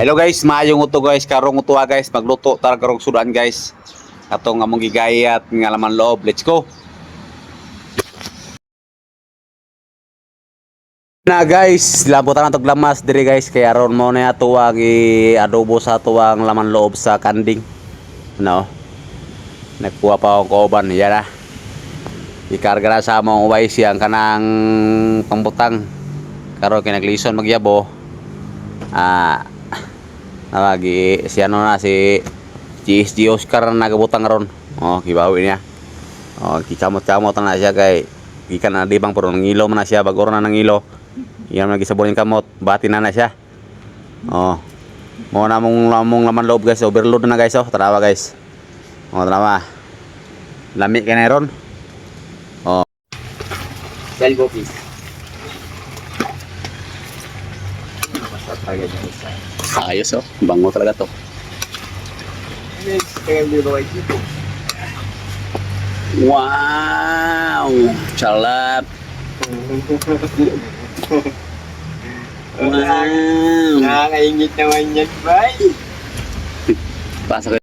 Hello guys, maayong uto guys, karong utuwa guys, magluto tara karong sudan guys. Katong among gigayat nga laman loob. Let's go. Na guys, labutan na to glamas diri guys kay aron mo na tuwang i-adobo sa tuwang laman loob sa kanding. No. Nagkuha pa akong kauban, yan na. Ikarga na sa among uway siyang kanang pambutang. Karon kinaglison magyabo. Ah, Nawagi si ano na si GSG Oscar na nagabutang ron. Oh, kibawi niya. Oh, kicamot-camot na siya kay gikan na dibang pero nangilo man na siya bagoro na nangilo. Iyan lagi sabunin kamot, bati na. Oh. Mo na mong lamong laman loob guys, overload na guys oh. Tarawa guys. Oh, tarawa. Lami kay na ron. Oh. Please. Ayos oh, bango talaga to. Wow, calap. Wow. Nakakaingit naman yan, bay. Pasok